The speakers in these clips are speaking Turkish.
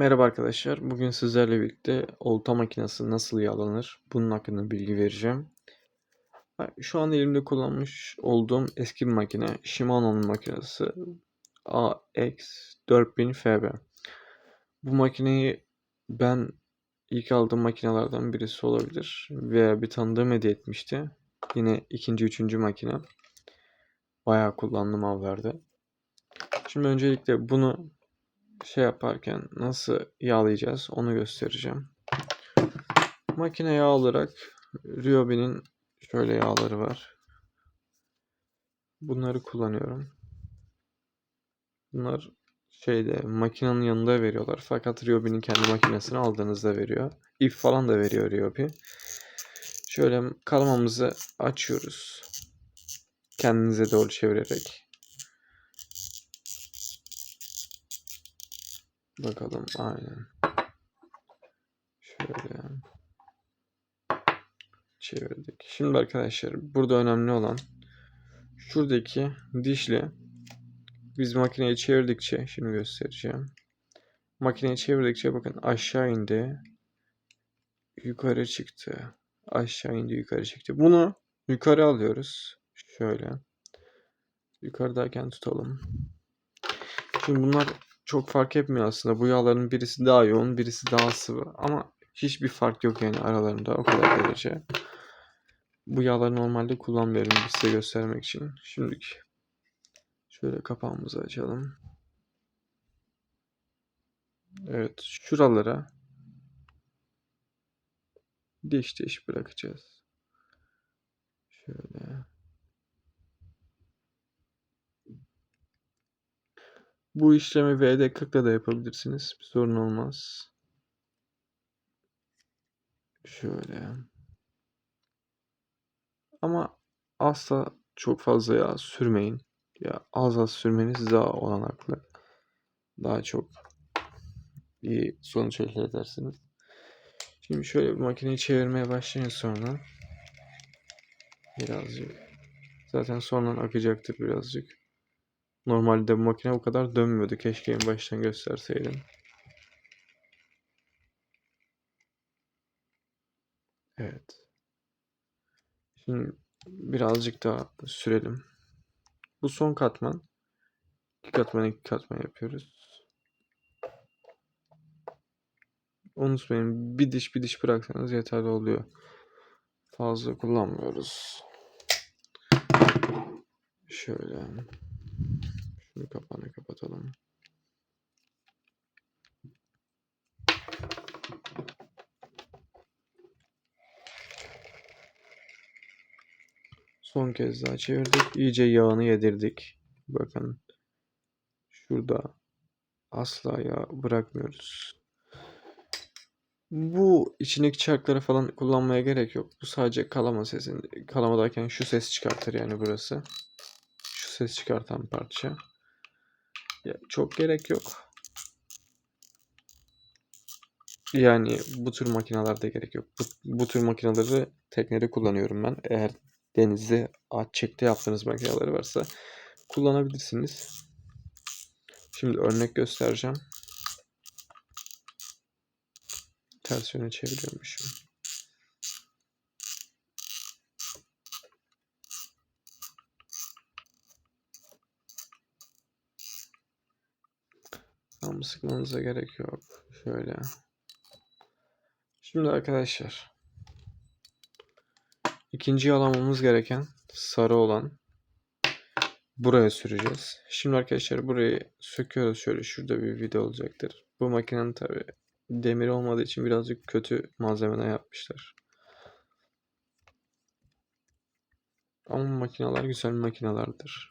Merhaba arkadaşlar. Bugün sizlerle birlikte olta makinesi nasıl yağlanır? Bunun hakkında bilgi vereceğim. Şu an elimde kullanmış olduğum eski bir makine. Shimano'nun makinesi AX4000FB. Bu makineyi ben ilk aldığım makinelerden birisi olabilir. Veya bir tanıdığım hediye etmişti. Yine ikinci, üçüncü makine. Bayağı kullandım avlarda. Şimdi öncelikle bunu şey yaparken nasıl yağlayacağız onu göstereceğim. Makine yağ olarak Ryobi'nin şöyle yağları var. Bunları kullanıyorum. Bunlar şeyde makinenin yanında veriyorlar. Fakat Ryobi'nin kendi makinesini aldığınızda veriyor. İp falan da veriyor Ryobi. Şöyle kalamamızı açıyoruz. Kendinize doğru çevirerek. Bakalım aynen. Şöyle çevirdik. Şimdi arkadaşlar burada önemli olan şuradaki dişli biz makineyi çevirdikçe şimdi göstereceğim. Makineyi çevirdikçe bakın aşağı indi. Yukarı çıktı. Aşağı indi yukarı çıktı. Bunu yukarı alıyoruz. Şöyle. Yukarıdayken tutalım. Şimdi bunlar çok fark etmiyor aslında. Bu yağların birisi daha yoğun, birisi daha sıvı. Ama hiçbir fark yok yani aralarında o kadar derece. Bu yağları normalde kullanmıyorum size göstermek için. Şimdilik şöyle kapağımızı açalım. Evet, şuralara diş diş bırakacağız. Şöyle. Bu işlemi VD40'la da yapabilirsiniz. Bir sorun olmaz. Şöyle. Ama asla çok fazla yağ sürmeyin. Ya az az sürmeniz daha olanaklı. Daha çok iyi sonuç elde edersiniz. Şimdi şöyle bir makineyi çevirmeye başlayın sonra. Birazcık. Zaten sonradan akacaktır birazcık. Normalde bu makine bu kadar dönmüyordu. Keşke en baştan gösterseydim. Evet. Şimdi birazcık daha sürelim. Bu son katman. İki katman iki katman yapıyoruz. Unutmayın bir diş bir diş bıraksanız yeterli oluyor. Fazla kullanmıyoruz. Şöyle. Şunu kapağını kapatalım. Son kez daha çevirdik. İyice yağını yedirdik. Bakın. Şurada asla yağ bırakmıyoruz. Bu içindeki çarkları falan kullanmaya gerek yok. Bu sadece kalama sesini. Kalamadayken şu ses çıkartır yani burası. Şu ses çıkartan parça. Çok gerek yok. Yani bu tür makinelerde gerek yok. Bu, bu tür makineleri teknede kullanıyorum ben. Eğer denizde açıkta yaptığınız makineleri varsa kullanabilirsiniz. Şimdi örnek göstereceğim. Ters yöne çeviriyormuşum. Tam sıkmanıza gerek yok. Şöyle. Şimdi arkadaşlar. İkinci yalamamız gereken sarı olan buraya süreceğiz. Şimdi arkadaşlar burayı söküyoruz şöyle şurada bir video olacaktır. Bu makinenin tabi demir olmadığı için birazcık kötü malzemeden yapmışlar. Ama makineler güzel makinelerdir.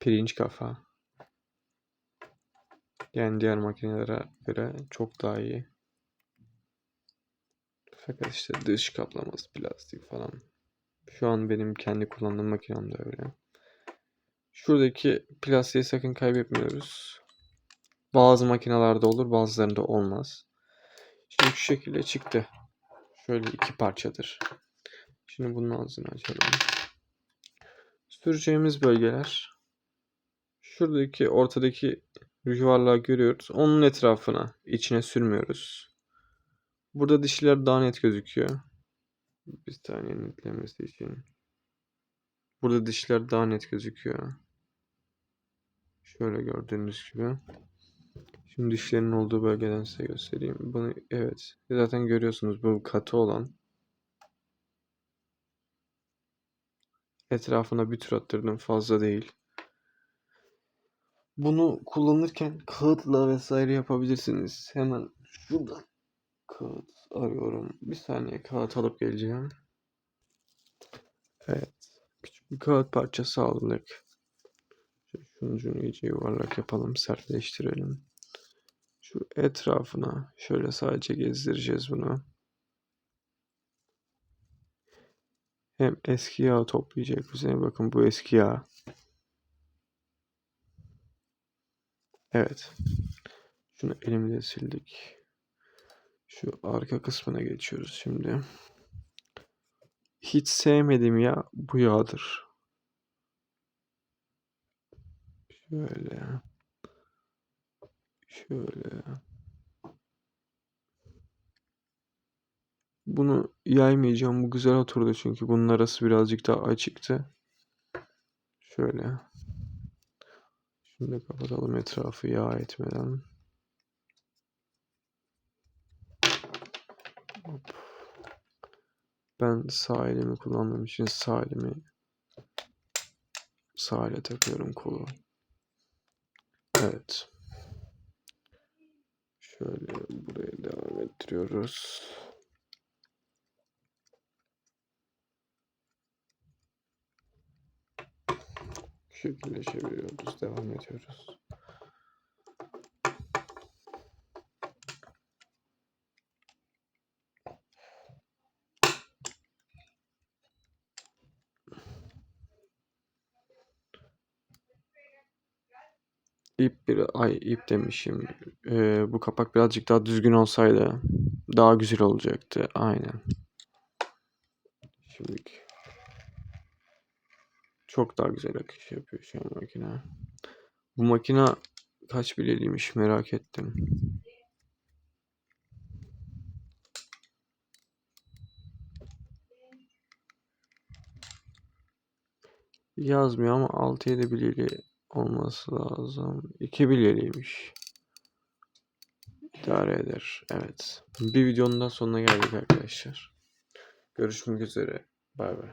Pirinç kafa. Yani diğer makinelere göre çok daha iyi. Fakat işte dış kaplaması plastik falan. Şu an benim kendi kullandığım makinem de öyle. Şuradaki plastiği sakın kaybetmiyoruz. Bazı makinelerde olur bazılarında olmaz. Şimdi şu şekilde çıktı. Şöyle iki parçadır. Şimdi bunun ağzını açalım. Süreceğimiz bölgeler şuradaki ortadaki yuvarlağı görüyoruz. Onun etrafına, içine sürmüyoruz. Burada dişler daha net gözüküyor. Bir saniye netlemesi için. Burada dişler daha net gözüküyor. Şöyle gördüğünüz gibi. Şimdi dişlerin olduğu bölgeden size göstereyim. Bunu evet. Zaten görüyorsunuz bu katı olan. Etrafına bir tur attırdım fazla değil. Bunu kullanırken kağıtla vesaire yapabilirsiniz. Hemen şuradan kağıt arıyorum. Bir saniye kağıt alıp geleceğim. Evet. Küçük bir kağıt parçası aldık. Ucunu iyice yuvarlak yapalım. Sertleştirelim. Şu etrafına şöyle sadece gezdireceğiz bunu. Hem eski yağ toplayacak bize. Bakın bu eski yağ. Evet. Şunu elimle sildik. Şu arka kısmına geçiyoruz şimdi. Hiç sevmediğim yağ bu yağdır. Şöyle. Şöyle. Bunu yaymayacağım. Bu güzel oturdu çünkü bunun arası birazcık daha açıktı. Şöyle. Şimdi kapatalım etrafı yağ etmeden. Hop. Ben sağ elimi kullandığım için sağ elimi sağ ele takıyorum kolu. Evet. Şöyle buraya devam ettiriyoruz. Çeviriyoruz. Devam ediyoruz. İp bir ay ip demişim. Ee, bu kapak birazcık daha düzgün olsaydı daha güzel olacaktı. Aynen. Şimdi çok daha güzel akış yapıyor şu an makine. Bu makine kaç bilyeliymiş merak ettim. Yazmıyor ama 6-7 bilyeli olması lazım. 2 bilyeliymiş. İdare eder. Evet. Bir videonun da sonuna geldik arkadaşlar. Görüşmek üzere. Bay bay.